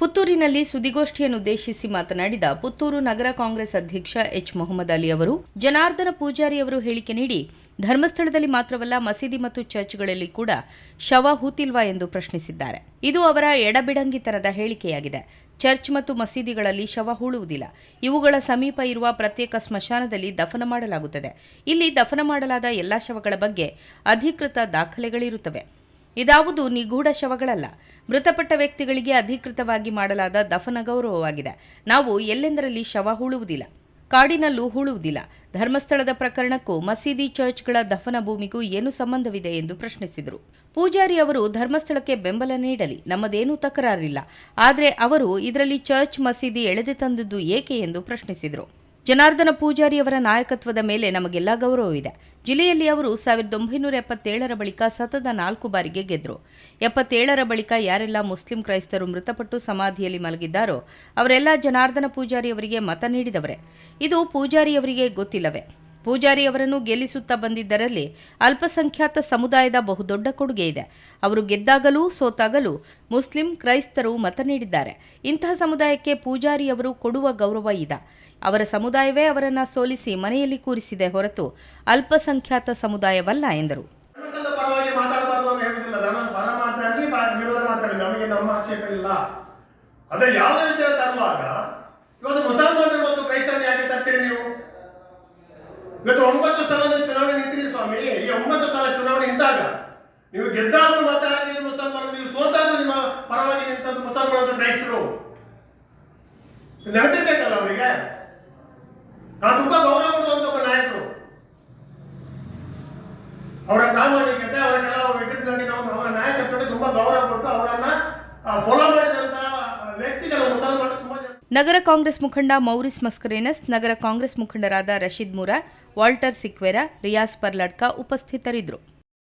ಪುತ್ತೂರಿನಲ್ಲಿ ಸುದ್ದಿಗೋಷ್ಠಿಯನ್ನುದ್ದೇಶಿಸಿ ಮಾತನಾಡಿದ ಪುತ್ತೂರು ನಗರ ಕಾಂಗ್ರೆಸ್ ಅಧ್ಯಕ್ಷ ಎಚ್ ಮೊಹಮ್ಮದ್ ಅಲಿ ಅವರು, ಜನಾರ್ದನ ಪೂಜಾರಿ ಅವರು ಹೇಳಿಕೆ ನೀಡಿ, ಧರ್ಮಸ್ಥಳದಲ್ಲಿ ಮಾತ್ರವಲ್ಲ ಮಸೀದಿ ಮತ್ತು ಚರ್ಚ್ಗಳಲ್ಲಿ ಕೂಡ ಶವ ಹೂತಿಲ್ವಾ ಎಂದು ಪ್ರಶ್ನಿಸಿದ್ದಾರೆ. ಇದು ಅವರ ಎಡಬಿಡಂಗಿತನದ ಹೇಳಿಕೆಯಾಗಿದೆ. ಚರ್ಚ್ ಮತ್ತು ಮಸೀದಿಗಳಲ್ಲಿ ಶವ ಹೂಳುವುದಿಲ್ಲ. ಇವುಗಳ ಸಮೀಪ ಇರುವ ಪ್ರತ್ಯೇಕ ಸ್ಮಶಾನದಲ್ಲಿ ದಫನ ಮಾಡಲಾಗುತ್ತದೆ. ಇಲ್ಲಿ ದಫನ ಮಾಡಲಾದ ಎಲ್ಲಾ ಶವಗಳ ಬಗ್ಗೆ ಅಧಿಕೃತ ದಾಖಲೆಗಳಿರುತ್ತವೆ. ಇದಾವುದು ನಿಗೂಢ ಶವಗಳಲ್ಲ. ಮೃತಪಟ್ಟ ವ್ಯಕ್ತಿಗಳಿಗೆ ಅಧಿಕೃತವಾಗಿ ಮಾಡಲಾದ ದಫನ ಗೌರವವಾಗಿದೆ. ನಾವು ಎಲ್ಲೆಂದರಲ್ಲಿ ಶವ ಹೂಳುವುದಿಲ್ಲ, ಕಾಡಿನಲ್ಲೂ ಹೂಳುವುದಿಲ್ಲ. ಧರ್ಮಸ್ಥಳದ ಪ್ರಕರಣಕ್ಕೂ ಮಸೀದಿ ಚರ್ಚ್ಗಳ ದಫನ ಭೂಮಿಗೂ ಏನು ಸಂಬಂಧವಿದೆ ಎಂದು ಪ್ರಶ್ನಿಸಿದರು. ಪೂಜಾರಿ ಅವರು ಧರ್ಮಸ್ಥಳಕ್ಕೆ ಬೆಂಬಲ ನೀಡಲಿ, ನಮ್ಮದೇನೂ ತಕರಾರಿಲ್ಲ. ಆದರೆ ಅವರು ಇದರಲ್ಲಿ ಚರ್ಚ್ ಮಸೀದಿ ಎಳೆದೆ ತಂದದ್ದು ಏಕೆ ಎಂದು ಪ್ರಶ್ನಿಸಿದರು. ಜನಾರ್ದನ ಪೂಜಾರಿಯವರ ನಾಯಕತ್ವದ ಮೇಲೆ ನಮಗೆಲ್ಲ ಗೌರವವಿದೆ. ಜಿಲ್ಲೆಯಲ್ಲಿ ಅವರು ಸಾವಿರದ ಒಂಬೈನೂರ ಎಪ್ಪತ್ತೇಳರ ಬಳಿಕ ಸತತ ನಾಲ್ಕು ಬಾರಿಗೆ ಗೆದ್ದರು ಎಪ್ಪತ್ತೇಳರ ಬಳಿಕ ಯಾರೆಲ್ಲ ಮುಸ್ಲಿಂ ಕ್ರೈಸ್ತರು ಮೃತಪಟ್ಟು ಸಮಾಧಿಯಲ್ಲಿ ಮಲಗಿದ್ದಾರೋ, ಅವರೆಲ್ಲ ಜನಾರ್ದನ ಪೂಜಾರಿಯವರಿಗೆ ಮತ ನೀಡಿದವರೇ. ಇದು ಪೂಜಾರಿಯವರಿಗೆ ಗೊತ್ತಿಲ್ಲವೇ? ಪೂಜಾರಿಯವರನ್ನು ಗೆಲ್ಲಿಸುತ್ತಾ ಬಂದಿದ್ದರಲ್ಲಿ ಅಲ್ಪಸಂಖ್ಯಾತ ಸಮುದಾಯದ ಬಹುದೊಡ್ಡ ಕೊಡುಗೆ ಇದೆ. ಅವರು ಗೆದ್ದಾಗಲೂ ಸೋತಾಗಲೂ ಮುಸ್ಲಿಂ ಕ್ರೈಸ್ತರು ಮತ ನೀಡಿದ್ದಾರೆ. ಇಂತಹ ಸಮುದಾಯಕ್ಕೆ ಪೂಜಾರಿಯವರು ಕೊಡುವ ಗೌರವ ಇದೆ. ಅವರ ಸಮುದಾಯವೇ ಅವರನ್ನು ಸೋಲಿಸಿ ಮನೆಯಲ್ಲಿ ಕೂರಿಸಿದೆ ಹೊರತು ಅಲ್ಪಸಂಖ್ಯಾತ ಸಮುದಾಯವಲ್ಲ ಎಂದರು. ಅದೇ ಯಾವುದೇ ವಿಚಾರ ತರುವಾಗ, ಇವತ್ತು ಮುಸಲ್ಮಾನರು ಮತ್ತು ಕ್ರೈಸ್ತರನ್ನು ಯಾಕೆ ತರ್ತೀರಿ ನೀವು ಇವತ್ತು ಒಂಬತ್ತು ಸಲದ ಚುನಾವಣೆ ನಿಂತಿರಿ ಸ್ವಾಮಿ. ಈ ಒಂಬತ್ತು ಸಲ ಚುನಾವಣೆ ನಿಂತಾಗ ನೀವು ಗೆದ್ದಾದ್ರೂ ಮತ ಮುಸಲ್ಮಾನರು ನೀವು ಸೋತಾದ್ರೂ ನಿಮ್ಮ ಪರವಾಗಿ ನಿಂತದ್ದು ಮುಸಲ್ಮಾನ ಅಂತ ಕ್ರೈಸ್ತರು. ಇದು ನೆನಪಿರ್ಬೇಕಲ್ಲ ಅವರಿಗೆ? ನಾನು ತುಂಬಾ ಗೌರವ ಕೊಡುವಂತ ಒಬ್ಬ ನಾಯಕರು. ಅವರ ಪ್ರಾಮಾಣಿಕತೆ ಅವರ ಕೆಲವು ವ್ಯಕ್ತಿಗಳಿಗೆ ನಾವು ಅವರ ನಾಯಕತ್ವಕ್ಕೆ ತುಂಬಾ ಗೌರವ ನಗರ ಕಾಂಗ್ರೆಸ್ ಮುಖಂಡ ಮೌರಿಸ್ ಮಸ್ಕರೇನಸ್, ನಗರ ಕಾಂಗ್ರೆಸ್ ಮುಖಂಡರಾದ ರಶೀದ್ ಮುರಾ, ವಾಲ್ಟರ್ ಸಿಕ್ವೆರಾ ರಿಯಾಸ್ ಪರ್ಲಡ್ಕ ಉಪಸ್ಥಿತರಿದ್ದರು.